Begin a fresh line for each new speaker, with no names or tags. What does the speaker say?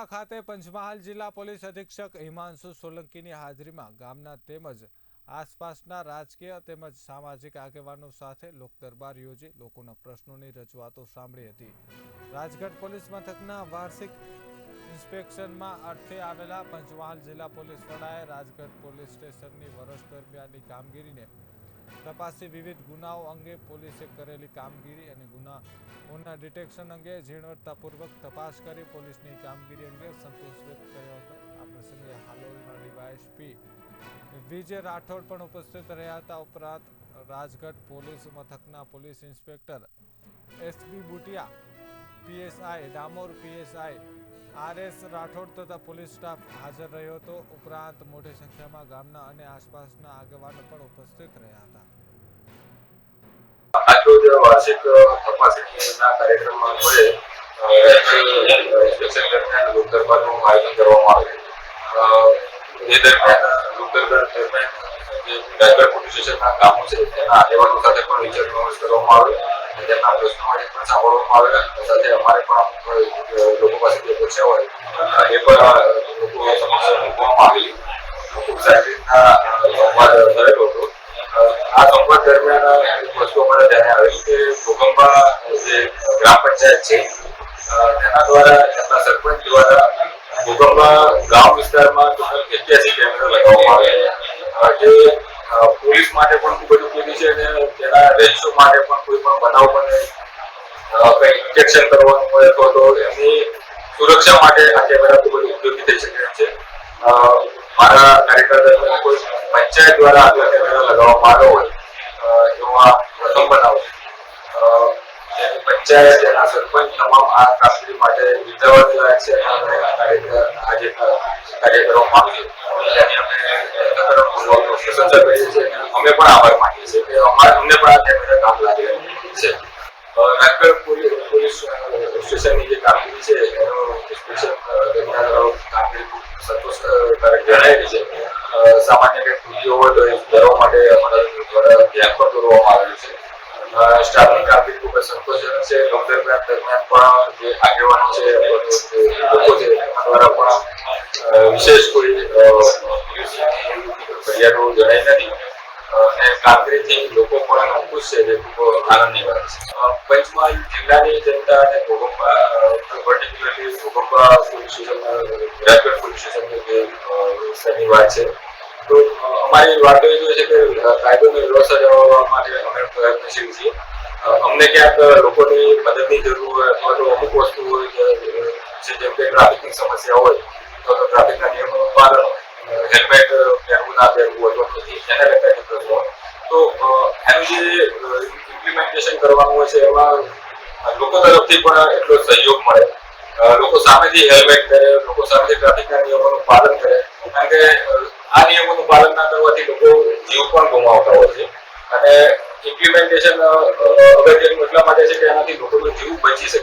કોબા ખાતે પંચમહાલ જિલ્લા પોલીસ અધિક્ષક હિમાંશુ સોલંકીની હાજરીમાં ગામના તેમજ આસપાસના રાજકીય તેમજ સામાજિક આગેવાનો સાથે લોકદરબાર યોજી લોકોના પ્રશ્નોની રજૂઆતો સાંભળી હતી. રાજગઢ પોલીસ મથકના વાર્ષિક ઇન્સ્પેક્શનમાં અર્થે આવેલા પંચમહાલ જિલ્લા પોલીસ વડાએ રાજગઢ પોલીસ સ્ટેશનની વર્ષ દરમિયાનની કામગીરીને તપાસી વિવિધ ગુનાઓ અંગે પોલીસે કરેલી કામગીરી અને ગુનાઓના ડિટેક્શન અંગે ઝીણવટતાપૂર્વક તપાસ કરી પોલીસની કામગીરી અંગે સંતોષ વ્યક્ત કર્યો હતો. આ પ્રસંગે હાલોલના ડીવાયએસપી વિજય રાઠોડ પણ ઉપસ્થિત રહ્યા હતા. ઉપરાંત રાજગઢ પોલીસ મથકના police inspector SB Butiya, PSI Damor, PSI R S Rathod તથા પોલીસ સ્ટાફ હાજર રહ્યો હતો. ઉપરાંત મોટી સંખ્યામાં ગામના અને આસપાસના આગેવાનો પણ ઉપસ્થિત રહ્યા હતા.
આજરોજ વાર્ષિક તપાસણીના કાર્યક્રમમાં લોકદરબારનું આયોજન કરવામાં આવ્યું. એ દરમિયાન લોકદરબાર દરમિયાન જે રાજગઢ પોલીસ સ્ટેશનના કામો છે, તેના આગેવાનો સાથે પણ વિચાર વિમર્શ કરવામાં આવ્યો. પ્રશ્નો માટે પણ સાંભળવામાં આવ્યા સાથે અમારે પણ લોકો પાસેથી પૂછ્યા હોય એ પણ લોકો સમક્ષ મૂકવામાં આવેલી. ખૂબ સારી રીતના થયેલો હતો. આ સંવાદ દરમિયાન વસ્તુ અમારે ધ્યાને આવી કે ભૂકંપા જે ગ્રામ પંચાયત છે તેના દ્વારા તેમના સરપંચ દ્વારા ભૂકંપા ગામ વિસ્તારમાં ટોટલ એક્યાસી કેમેરા લગાવવામાં આવ્યા જે પોલીસ માટે પણ ખૂબ જ ઉપયોગી છે અને તેના રહીશો માટે પણ કોઈ પણ બનાવ બને કંઈ ઇન્જેક્શન કરવાનું હોય અથવા તો એમની સુરક્ષા માટે આ કેમેરા ખૂબ જ ઉપયોગી થઈ શકે છે. મારા કાર્યકાળ દરમિયાન કોઈ પંચાયત દ્વારા આટલા કેમેરા લગાવવામાં આવ્યો હોય એવો આ પ્રથમ બનાવ પંચાયત એના સરપંચ તમામ આ કામગીરી માટે વિદ્યાવાદી લાયક છે અને આ કાર્ય આજે કાર્ય કરવામાં આવ્યું છે તેની અમે પ્રશંસા કરીએ અમે પણ આભાર માનીએ છીએ કે અમારે અમને પણ આ કેમેરા કામ લાગે છે. રાજકોટ પોલીસ પોલીસ સ્ટેશનની જે કામગીરી છે, એનો સ્પેશિયલ કામગીરી ખૂબ સંતોષકારક જણાયેલી છે. સામાન્ય કંઈક ત્રુટીઓ હોય તો એ સુધારવા માટે અમારા દ્વારા ધ્યાન પણ દોરવામાં આવેલું છે. સ્ટાફની કામગીરી ખૂબ જ સંતોષજનક છે. લોક દરમિયાન પણ જે આગેવાનો છે લોકો છે એના દ્વારા પણ વિશેષ કોઈ ફરિયાદો જણાઈ નથી. અને કામગીરીથી લોકો પણ ખુશ છે જે ખૂબ આનંદની વાત છે. પંચમહાલ જિલ્લાની જનતા અને Bhogamba particularly Bhogamba police station Rajgadh police સ્ટેશનની જે વાત છે. તો અમારી વાતો એ છે કે અ, કાયદો અને વ્યવસ્થા જાળવવા માટે અમે પ્રયત્નશીલ છીએ. અમને ક્યાંક લોકોની મદદની જરૂર હોય અથવા તો અમુક વસ્તુ હોય છે જેમ કે ટ્રાફિકની સમસ્યા હોય તો ટ્રાફિકના હેલ્મેટ પહેરવું ના પહેરવું અથવા તો એને લગતા પ્રશ્નો તો એનું જે ઇમ્પ્લિમેન્ટેશન કરવાનું હોય છે, એમાં લોકો તરફથી પણ એટલો સહયોગ મળે. લોકો સામેથી હેલ્મેટ પહેરે, લોકો સામેથી ટ્રાફિકના નિયમોનું પાલન કરે. કારણ કે આ નિયમોનું પાલન ના કરવાથી લોકો જીવ પણ ગુમાવતા હોય છે. અને ઇમ્પ્લિમેન્ટેશન અગત્યનું એટલા માટે છે કે એનાથી લોકોનો જીવ બચી શકે.